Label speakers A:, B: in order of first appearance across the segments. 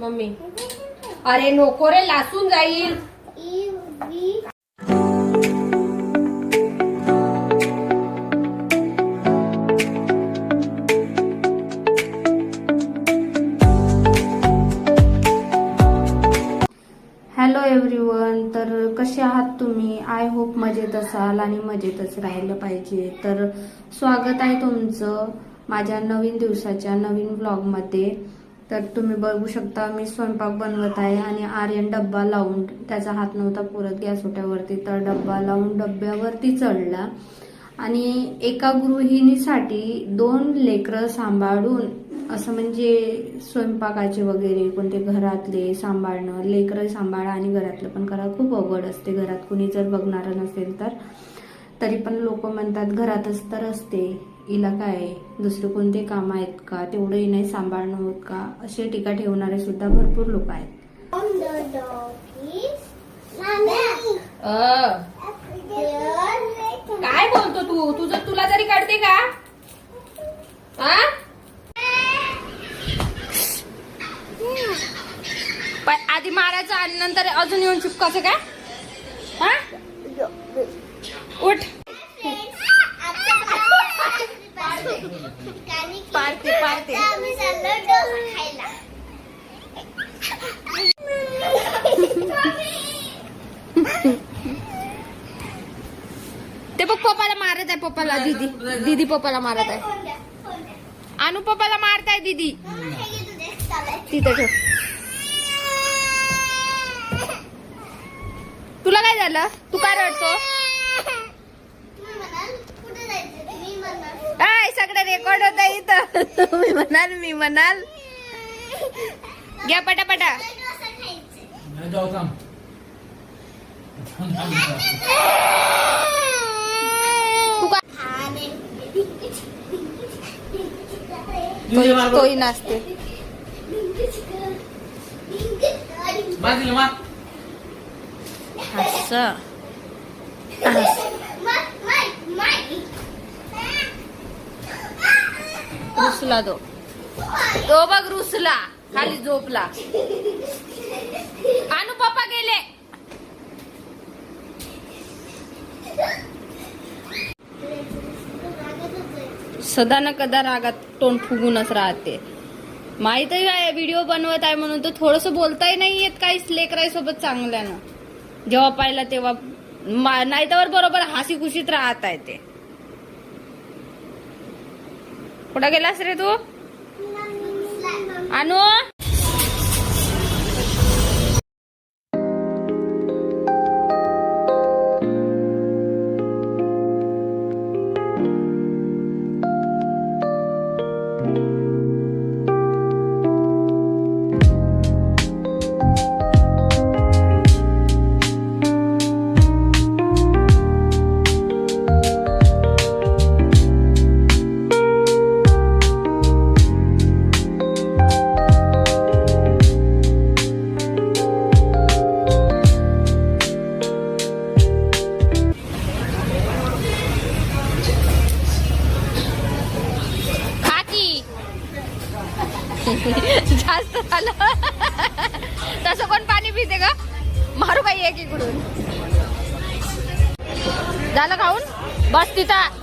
A: Mummy. अरे नको रे लासून जाईल.
B: हॅलो एव्हरीवन तर कसे आहात तुम्ही? आय होप मजेत असाल आणि मजेतच राहिलं पाहिजे. तर स्वागत आहे तुमचं माझ्या नवीन दिवसाच्या नवीन ब्लॉगमध्ये तर तुम्ही बघू शकता मी स्वयंपाक बनवत आहे आणि आर्यन डब्बा लावून त्याचा हात नव्हता पुरत गॅस ओट्यावरती तर डब्बा लावून डब्यावरती चढला. आणि एका गृहिणीसाठी दोन लेकरं सांभाळून असं म्हणजे स्वयंपाकाचे वगैरे कोणते घरातले सांभाळणं लेकरं सांभाळा आणि घरातलं पण करा खूप अवघड असते. घरात कुणी जर बघणारं नसेल तर तरी पण लोक म्हणतात घरातच तर असते. हिला काय दुसरे कोणते काम आहेत का? तेवढंही नाही सांभाळणं होत का? असे टीका ठेवणारे सुद्धा भरपूर लोक आहेत.
A: काय बोलतो तू? तुझं तुला तरी कळते का? हा? पण आधी मारायचं आणि नंतर अजून येऊन चिपकायचं का? हा? उठ पारते, पारते.
C: आम्ही चाललो डोसा खायला
A: ते बघ पप्पाला मारत आहे पप्पाला दीदी. दीदी पप्पाला मारत आहे. अनु पप्पाला मारताय दीदी.
C: हे.
A: तिथं ठेव. तुला काय झालं? तू काय रडतो?
C: तुम्ही म्हणाल, कुठे जायचं? मी म्हणणार.
A: काय सगळं रेकॉर्ड होत इथं. तुम्ही म्हणाल मी म्हणाल. घ्या पटापटा
C: डोसा खायचं.
D: नाही जाऊ थांब
A: तू काय
C: खाणे.
D: तुझे मार
A: तोही नाचते. असं. रुसला तो. तो बघ रुसला. खाली झोपला. सदा न कदा रागात तोंड फुगूनच राहते. माहीत आहे व्हिडिओ बनवत आहे म्हणून तर थोडस बोलताही नाही येत काहीच लेकराईसोबत चांगल्यानं. जेव्हा पाहिलं तेव्हा नाही तर बरोबर हसी खुशीत राहत आहे ते. कुठं गेलास रे तू? अनु? जास्त झालं. तसं कोण पाणी पिते का मारू बाई एक इकडून. झालं खाऊन? बस तिथं.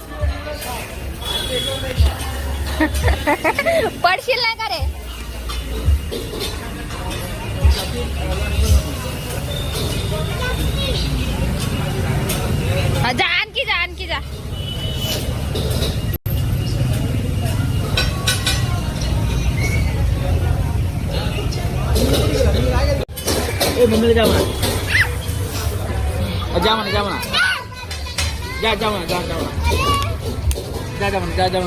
A: पडशील नाही का रे? 哎，妹
D: 妹在干嘛？啊，加吗呢，加嘛？加加，加加嘛，加加嘛，加加。